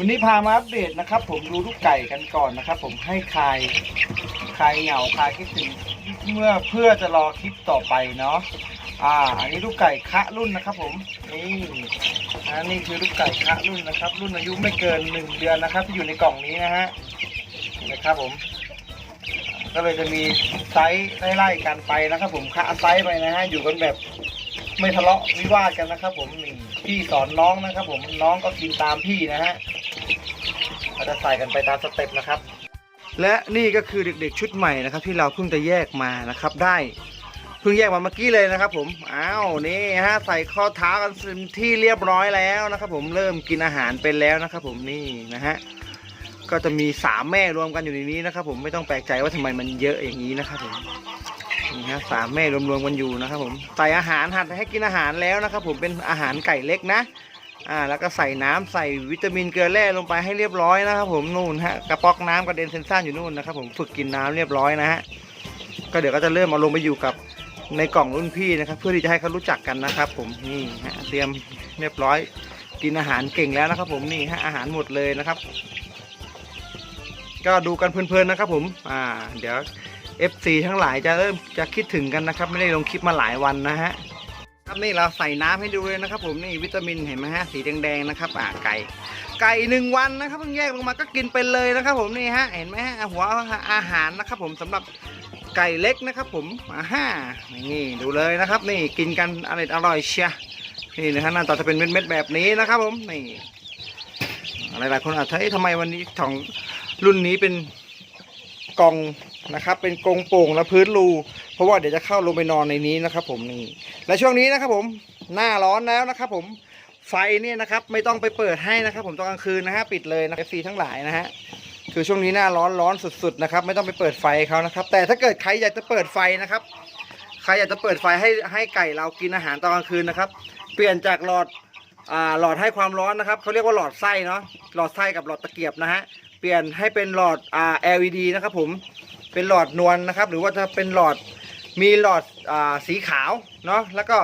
วันนี้พามาอัปเดตนะครับ ผมดูลูกไก่กันก่อนนะครับ ผมให้คลายคลายเหงาคลายคิดถึงเมื่อเพื่อจะรอคลิปต่อไปเนาะอ่า อันนี้ลูกไก่คะรุ่นนะครับ ผมนี่นะนี่คือลูกไก่คะรุ่นนะครับ รุ่นอายุไม่เกินหนึ่งเดือนนะครับ ที่อยู่ในกล่องนี้นะฮะนี่นะครับผม ก็เลยจะมีไซส์ไล่ๆกันไปนะครับ ผมคะไซส์ไปนะฮะอยู่กันแบบไม่ทะเลาะวิวาทกันนะครับ ผมนี่พี่สอนน้องนะครับ ผมน้องก็กินตามพี่นะฮะ เราจะใส่กันไปตามสเต็ปนะครับ และนี่ก็คือเด็กๆชุดใหม่นะครับ ที่เราเพิ่งจะแยกมานะครับได้เพิ่งแยกมาเมื่อกี้เลยนะครับ ผมอ้าวนี่ฮะใส่ข้อเท้ากันที่เรียบร้อยแล้วนะครับ ผมเริ่มกินอาหารเป็นแล้วนะครับ ผมนี่นะฮะก็จะมีสามแม่รวมกันอยู่ในนี้นะครับ ผมไม่ต้องแปลกใจว่าทำไมมันเยอะอย่างนี้นะครับผมนี่ฮะสามแม่รวมๆกันอยู่นะครับ ผมใส่อาหารหัดให้กินอาหารแล้วนะครับ ผมเป็นอาหารไก่เล็กนะ อ่าแล้วก็ใส่น้ำใส่วิตามินเกลือแร่ลงไปให้เรียบร้อยนะครับผมนู่นฮะกระป๋องน้ำกระเด็นเซนซ่านอยู่นู่นนะครับผมฝึกกินน้ำเรียบร้อยนะฮะก็เดี๋ยวก็จะเริ่มเอาลงไปอยู่กับในกล่องรุ่นพี่นะครับ เพื่อที่จะให้เขารู้จักกันนะครับ ผมนี่ฮะเตรียมเรียบร้อย กินอาหารเก่งแล้วนะครับ ผมนี่ฮะอาหารหมดเลยนะครับ ก็ดูกันเพลินๆนะครับ ผมอ่าเดี๋ยว FC ทั้งหลายจะเริ่มจะคิดถึงกันนะครับ ไม่ได้ลงคลิปมาหลายวันนะฮะ ครับนี่เราใส่น้ำให้ดูเลยนะครับ ผมนี่วิตามินเห็นไหมฮะสีแดงๆนะครับอ่าไก่ ไก่หนึ่งวันนะครับเพิ่งแยกลงมาก็กินไปเลยนะครับ ผมนี่ฮะเห็นไหมฮะหัวอาหารนะครับ ผมสำหรับไก่เล็กนะครับ ผมอ่าฮ่านี่ดูเลยนะครับ นี่กินกันอร่อยอร่อยเชียนี่นะฮะหน้าตาจะเป็นเม็ดๆแบบนี้นะครับ ผมนี่หลายๆคนอาจจะเอ๊ะทำไมวันนี้ของรุ่นนี้เป็นกล่องนะครับ เป็นกรงโป่งและพื้นรูเพราะว่าเดี๋ยวจะเข้าลงไปนอนในนี้นะครับ ผมนี่และช่วงนี้นะครับ ผมหน้าร้อนแล้วนะครับ ผมไฟเนี่ยนะครับ ไม่ต้องไปเปิดให้นะครับ ผมตอนกลางคืนนะฮะปิดเลยนะเอฟซีทั้งหลายนะฮะคือช่วงนี้หน้าร้อนร้อนสุดๆนะครับ ไม่ต้องไปเปิดไฟเขานะครับ แต่ถ้าเกิดใครอยากจะเปิดไฟนะครับ ใครอยากจะเปิดไฟให้ให้ไก่เรากินอาหารตอนกลางคืนนะครับ เปลี่ยนจากหลอดอ่าหลอดให้ความร้อนนะครับเขาเรียกว่าหลอดไส้เนาะหลอดไส้กับหลอดตะเกียบนะฮะเปลี่ยนให้เป็นหลอดอ่า LED นะครับผม เป็นหลอดนวลนะครับ หรือว่าจะเป็นหลอดมีหลอดอาสีขาวเนาะแล้วก็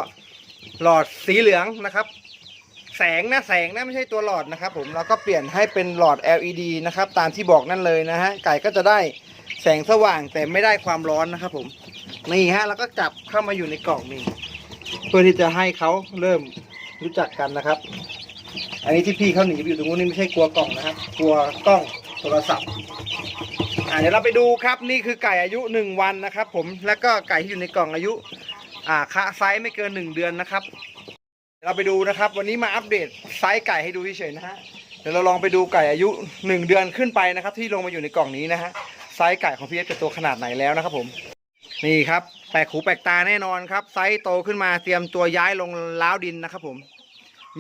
หลอดสีเหลืองนะครับ แสงนะแสงนะไม่ใช่ตัวหลอดนะครับ ผมเราก็เปลี่ยนให้เป็นหลอด LED นะครับ ตามที่บอกนั่นเลยนะฮะไก่ก็จะได้แสงสว่างแต่ไม่ได้ความร้อนนะครับ ผมนี่ฮะแล้วก็จับเข้ามาอยู่ในกล่องนี่เพื่อที่จะให้เขาเริ่มรู้จักกันนะครับ อันนี้ที่พี่เขาหนีไปอยู่ตรงนู้นนี่ไม่ใช่กลัวกล่องนะครับ กลัวกล้องโทรศัพท์ อ่าเดี๋ยวเราไปดูครับนี่คือไก่อายุ1วันนะครับ ผมแล้วก็ไก่ที่อยู่ในกล่องอายุ อ่าคะไซส์ไม่เกิน1เดือนนะครับ เราไปดูนะครับ วันนี้มาอัปเดตไซส์ไก่ให้ดูเฉยๆนะฮะเดี๋ยวเราลองไปดูไก่อายุ1เดือนขึ้นไปนะครับ ที่ลงมาอยู่ในกล่องนี้นะฮะไซส์ไก่ของพี่เอฟจะตัวขนาดไหนแล้วนะครับ ผม นี่ครับแปลกหูแปลกตาแน่นอนครับ ไซส์โตขึ้นมาเตรียมตัวย้ายลงล้าวดินนะครับ ผม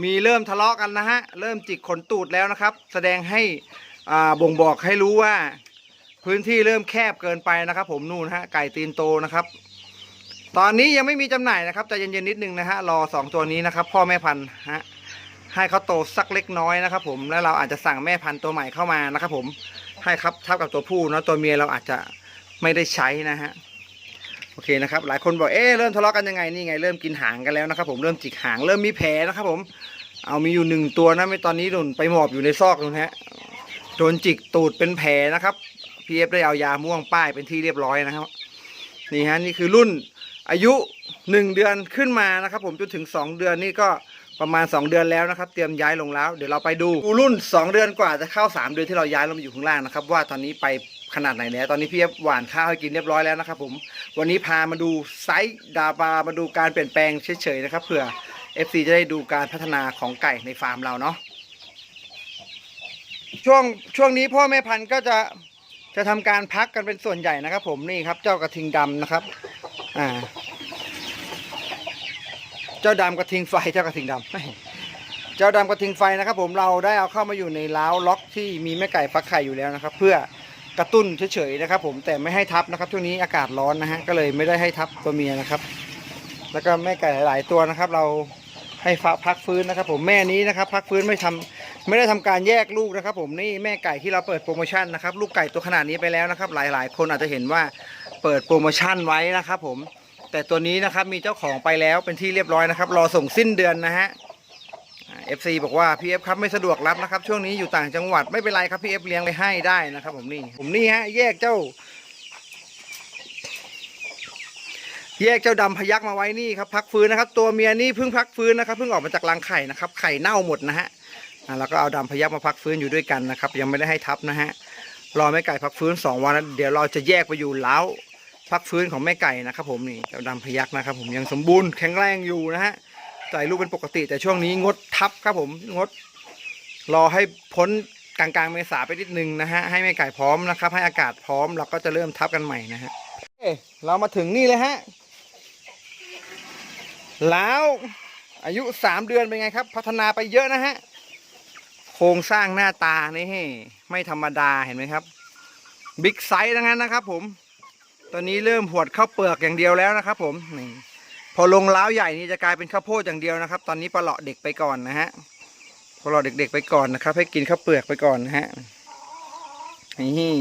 มีเริ่มทะเลาะกันนะฮะเริ่มจิกขนตูดแล้วนะครับ แสดงให้อ่าบ่งบอกให้รู้ว่า พื้นที่เริ่มแคบเกินไปนะครับ ผมนู่นฮะไก่ตีนโตนะครับ ตอนนี้ยังไม่มีจำหน่ายนะครับใจเย็นๆนิดนึงนะฮะรอสองตัวนี้นะครับ พ่อแม่พันธุ์ฮะให้เขาโตสักเล็กน้อยนะครับ ผมแล้วเราอาจจะสั่งแม่พันธุ์ตัวใหม่เข้ามานะครับ ผมให้ครับเท่ากับตัวผู้เนอะตัวเมียเราอาจจะไม่ได้ใช้นะฮะโอเคนะครับ หลายคนบอกเอ๊ะเริ่มทะเลาะกันยังไงนี่ไงเริ่มกินหางกันแล้วนะครับ ผมเริ่มจิกหางเริ่มมีแผลนะครับ ผมเอามีอยู่หนึ่งตัวนะไม่ตอนนี้โดนไปหมอบอยู่ในซอกนู่นฮะโดนจิกตูดเป็นแผลนะครับ พีเอฟได้เอายาม่วงป้ายเป็นที่เรียบร้อยนะครับนี่ฮะนี่คือรุ่นอายุ 1 เดือนขึ้นมานะครับ ผมจนถึง 2 เดือนนี่ก็ประมาณ 2 เดือนแล้วนะครับ เตรียมย้ายลงแล้ว เดี๋ยวเราไปดูรุ่น 2 เดือนกว่าจะเข้า 3 เดือนที่เราย้ายลงมาอยู่ข้างล่างนะครับ ว่าตอนนี้ไปขนาดไหนแล้วตอนนี้พี่เอฟหวานข้าวให้กินเรียบร้อยแล้วนะครับ ผมวันนี้พามาดูไซส์ดาบามาดูการเปลี่ยนแปลงเฉยๆนะครับเผื่อ FC จะได้ดูการพัฒนาของไก่ในฟาร์มเราเนาะช่วงช่วงนี้พ่อแม่พันธุ์ก็จะ จะทำการพักกันเป็นส่วนใหญ่นะครับ ผมนี่ครับ เจ้ากระทิงดำนะครับ อ่า เจ้าดำกระทิงไฟเจ้ากระทิงดำเจ้าดำกระทิงไฟนะครับ ผมเราได้เอาเข้ามาอยู่ในล้าวล็อกที่มีแม่ไก่ฟักไข่อยู่แล้วนะครับ เพื่อกระตุ้นเฉยๆนะครับ ผมแต่ไม่ให้ทับนะครับช่วงนี้อากาศร้อนนะฮะก็เลยไม่ได้ให้ทับตัวเมียนะครับ แล้วก็แม่ไก่หลาย ๆ ตัวนะครับ เราให้ฟักพักฟื้นนะครับ ผมแม่นี้นะครับ พักฟื้นไม่ทำ ไม่ได้ทำการแยกลูกนะครับ ผมนี่แม่ไก่ที่เราเปิดโปรโมชั่นนะครับ ลูกไก่ตัวขนาดนี้ไปแล้วนะครับ หลายๆ คนอาจจะเห็นว่าเปิดโปรโมชั่นไว้นะครับ ผม แต่ตัวนี้นะครับมีเจ้าของไปแล้วเป็นที่เรียบร้อยนะครับ รอส่งสิ้นเดือนนะฮะเอฟซีบอกว่าพี่เอฟครับไม่สะดวกรับนะครับ ช่วงนี้อยู่ต่างจังหวัดไม่เป็นไรครับพี่เอฟเลี้ยงไปให้ได้นะครับ ผมนี่ผมนี่ฮะแยกเจ้า แยกเจ้าดำพยักมาไว้นี่ครับพักฟื้นนะครับ ตัวเมียนี่เพิ่งพักฟื้นนะครับเพิ่งออกมาจากรังไข่นะครับ ไข่เน่าหมดนะฮะ อ่าแล้วก็เอาดำพยักมาพักฟื้นอยู่ด้วยกันนะครับ ยังไม่ได้ให้ทับนะฮะรอแม่ไก่พักฟื้นสองวันแล้วเดี๋ยวเราจะแยกไปอยู่เล้าพักฟื้นของแม่ไก่นะครับผมนี่เจ้าดำพยักนะครับผมยังสมบูรณ์แข็งแรงอยู่นะฮะใส่ลูกเป็นปกติแต่ช่วงนี้งดทับครับผมงด รอให้พ้นกลางกลางเมษาไปนิดนึงนะฮะให้แม่ไก่พร้อมนะครับ ให้อากาศพร้อมเราก็จะเริ่มทับกันใหม่นะฮะเอเรามาถึงนี่เลยฮะแล้วอายุสามเดือนเป็นไงครับ พัฒนาไปเยอะนะฮะ โครงสร้างหน้าตานี่ไม่ธรรมดาเห็นไหมครับบิ๊กไซส์ทั้งนั้นนะครับ ผม ตอนนี้เริ่มหวดข้าวเปลือกอย่างเดียวแล้วนะครับ ผมนี่พอลงล้าวใหญ่นี่จะกลายเป็นข้าวโพดอย่างเดียวนะครับ ตอนนี้ปลาเลาะเด็กไปก่อนนะฮะปลาเลาะเด็ก ๆ ไปก่อนนะครับ ให้กินข้าวเปลือกไปก่อนนะฮะนี่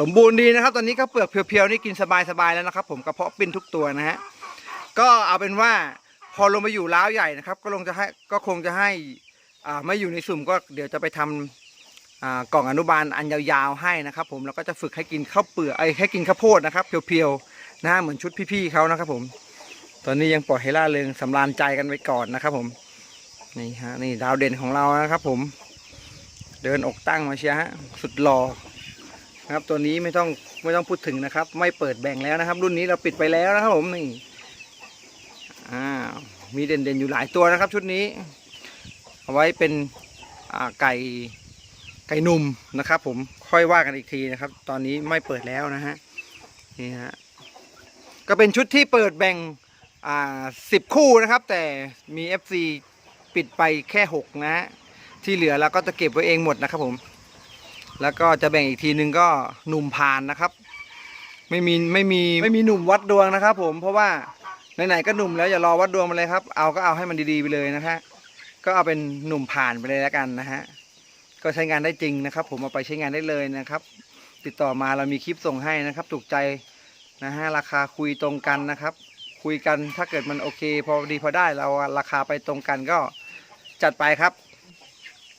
สมบูรณ์ดีนะครับ ตอนนี้ข้าวเปลือกเพียวๆนี่กินสบายๆแล้วนะครับ ผมกระเพาะปิ้นทุกตัวนะฮะก็เอาเป็นว่าพอลงมาอยู่ล้าวใหญ่นะครับ ก็ลงจะให้ก็คงจะให้ ไม่อยู่ในสุ่มก็เดี๋ยวจะไปทำอ่ากล่องอนุบาลอันยาวๆให้นะครับผมแล้วก็จะฝึกให้กินข้าวเปลือกไอ้ให้กินข้าวโพดนะครับเพียวๆนะเหมือนชุดพี่ๆเขานะครับผม ตอนนี้ยังปล่อยให้ล่าเริงสำราญใจกันไปก่อนนะครับผมนี่ฮะนี่ดาวเด่นของเรานะครับผม เดินอกตั้งมาเชียฮะสุดหล่อนะครับตัวนี้ไม่ต้องไม่ต้องพูดถึงนะครับ ไม่เปิดแบ่งแล้วนะครับ รุ่นนี้เราปิดไปแล้วนะครับผมนี่อ่ามีเด่นๆอยู่หลายตัวนะครับ ชุดนี้ เอาไว้เป็นไก่ไก่หนุ่มนะครับ ผมค่อยว่ากันอีกทีนะครับ ตอนนี้ไม่เปิดแล้วนะฮะนี่ฮะก็เป็นชุดที่เปิดแบ่งอ่าสิบคู่นะครับ แต่มี FC ปิดไปแค่หกนะฮะที่เหลือเราก็จะเก็บไว้เองหมดนะครับผม แล้วก็จะแบ่งอีกทีนึงก็หนุ่มผ่านนะครับ ไม่มีไม่มีไม่มีหนุ่มวัดดวงนะครับ ผมเพราะว่าไหนๆก็หนุ่มแล้วอย่ารอวัดดวงมาเลยครับ เอาก็เอาให้มันดีๆไปเลยนะฮะ ก็เอาเป็นหนุ่มผ่านไปเลยแล้วกันนะฮะก็ใช้งานได้จริงนะครับ ผมเอาไปใช้งานได้เลยนะครับ ติดต่อมาเรามีคลิปส่งให้นะครับ ถูกใจนะฮะราคาคุยตรงกันนะครับ คุยกันถ้าเกิดมันโอเค พอดีพอได้เราราคาไปตรงกันก็จัดไปครับ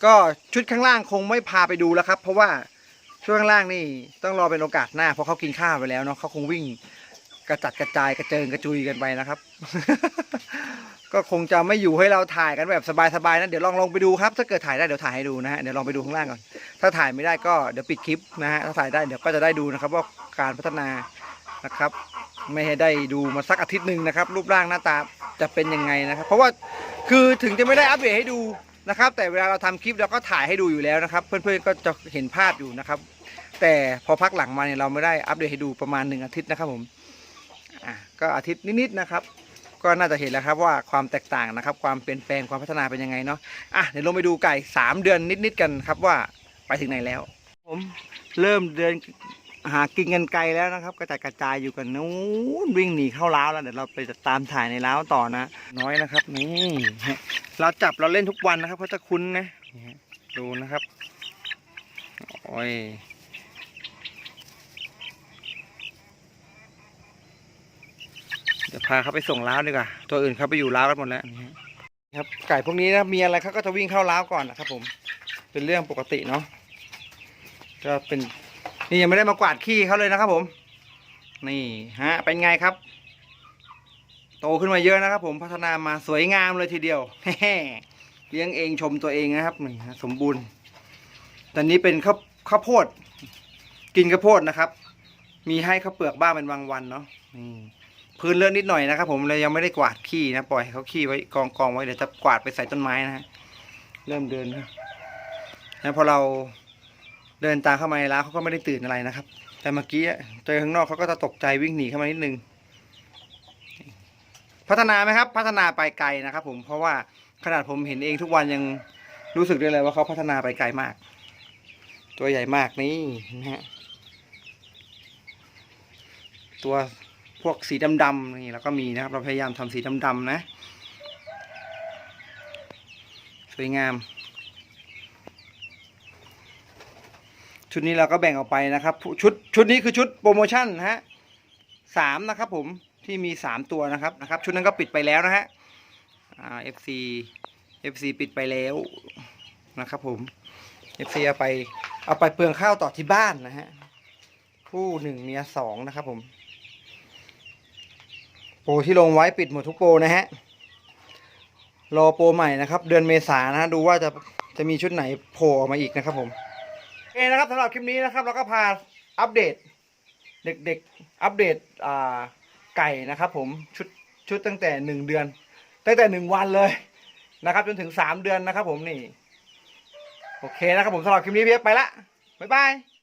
ก็ชุดข้างล่างคงไม่พาไปดูแล้วครับ เพราะว่าช่วงข้างล่างนี่ต้องรอเป็นโอกาสหน้าเพราะเขากินข้าวไปแล้วเนาะเขาคงวิ่งกระจัดกระจายกระเจิงกระจุยกันไปนะครับ ก็คงจะไม่อยู่ให้เราถ่ายกันแบบสบายๆนะเดี๋ยวลองลงไปดูครับ ถ้าเกิดถ่ายได้เดี๋ยวถ่ายให้ดูนะฮะเดี๋ยวลองไปดูข้างล่างก่อน ถ้าถ่ายไม่ได้ก็เดี๋ยวปิดคลิปนะฮะถ้าถ่ายได้เดี๋ยวก็จะได้ดูนะครับว่าการพัฒนานะครับ ไม่ให้ได้ดูมาสักอาทิตย์หนึ่งนะครับ รูปร่างหน้าตาจะเป็นยังไงนะครับ เพราะว่าคือถึงจะไม่ได้อัปเดตให้ดูนะครับ แต่เวลาเราทำคลิปเราก็ถ่ายให้ดูอยู่แล้วนะครับ เพื่อนๆก็จะเห็นภาพอยู่นะครับ แต่พอพักหลังมาเนี่ยเราไม่ได้อัปเดตให้ดูประมาณหนึ่งอาทิตย์นะครับผมอะก็อาทิตย์นิดๆนะครับ ก็น่าจะเห็นแล้วครับว่าความแตกต่างนะครับ ความเปลี่ยนแปลงความพัฒนาเป็นยังไงเนาะอะเดี๋ยวลงไปดูไก่สามเดือนนิดๆกันครับว่าไปถึงไหนแล้ว ผมเริ่มเดินหากินกันไกลแล้วนะครับ กระจายกระจายอยู่กันนู้นวิ่งหนีเข้าล้าวแล้วเดี๋ยวเราไปตามถ่ายในล้าวต่อนะ น้อยนะครับนี่เราจับเราเล่นทุกวันนะครับเขาจะคุ้นนะนี่ฮะดูนะครับ โอ้ย เดี๋ยวพาเขาไปส่งล้าวดีกว่า ตัวอื่นเขาไปอยู่ล้าวกันหมดแล้วนี่ครับ ไก่พวกนี้นะมีอะไรเขาก็จะวิ่งเข้าล้าวก่อนนะครับ ผม เป็นเรื่องปกติเนาะ ก็เป็น นี่ยังไม่ได้มากวาดขี้เขาเลยนะครับ ผม นี่ฮะ เป็นไงครับ โตขึ้นมาเยอะนะครับ ผม พัฒนามาสวยงามเลยทีเดียวแฮ่เลี้ยงเองชมตัวเองนะครับนี่ฮะสมบูรณ์ ตอนนี้เป็นข้าวข้าวโพด กินข้าวโพดนะครับ มีให้ข้าวเปลือกบ้างเป็นบางวันเนาะ นี่ พื้นเลอะนิดหน่อยนะครับ ผมเลยยังไม่ได้กวาดขี้นะปล่อยเขาขี้ไว้กองกองไว้เดี๋ยวจะกวาดไปใส่ต้นไม้นะฮะเริ่มเดินนะแล้วพอเราเดินตามเข้ามาในร้านเขาก็ไม่ได้ตื่นอะไรนะครับ แต่เมื่อกี้เจอข้างนอกเขาก็จะตกใจวิ่งหนีเข้ามานิดนึงพัฒนาไหมครับ พัฒนาไปไกลนะครับ ผมเพราะว่าขนาดผมเห็นเองทุกวันยังรู้สึกได้เลยว่าเขาพัฒนาไปไกลมาก ตัวใหญ่มากนี่นะฮะตัว พวกสีดำๆนี่เราก็มีนะครับ เราพยายามทำสีดำๆนะ สวยงาม ชุดนี้เราก็แบ่งออกไปนะครับ ชุดชุดนี้คือชุดโปรโมชั่นนะฮะสามนะครับผมที่มีสามตัวนะครับนะครับ ชุดนั้นก็ปิดไปแล้วนะฮะอ่า FC FC ปิดไปแล้วนะครับผม FC เอาไปเอาไปเปลืองข้าวต่อที่บ้านนะฮะผู้หนึ่งเมียสองนะครับผม โปรที่ลงไว้ปิดหมดทุกโปรนะฮะ รอโปรใหม่นะครับ เดือนเมษานะดูว่าจะจะมีชุดไหนโผล่ออกมาอีกนะครับผมโอเคนะครับสำหรับคลิปนี้นะครับ เราก็พาอัปเดต เด็กๆ อัปเดตอ่าไก่นะครับ ผมชุดชุดตั้งแต่หนึ่งเดือน ตั้งแต่หนึ่งวันเลยนะครับ จนถึงสามเดือนนะครับ ผมนี่ โอเคนะครับผมสำหรับคลิปนี้พี่เอฟไปละบ๊ายบาย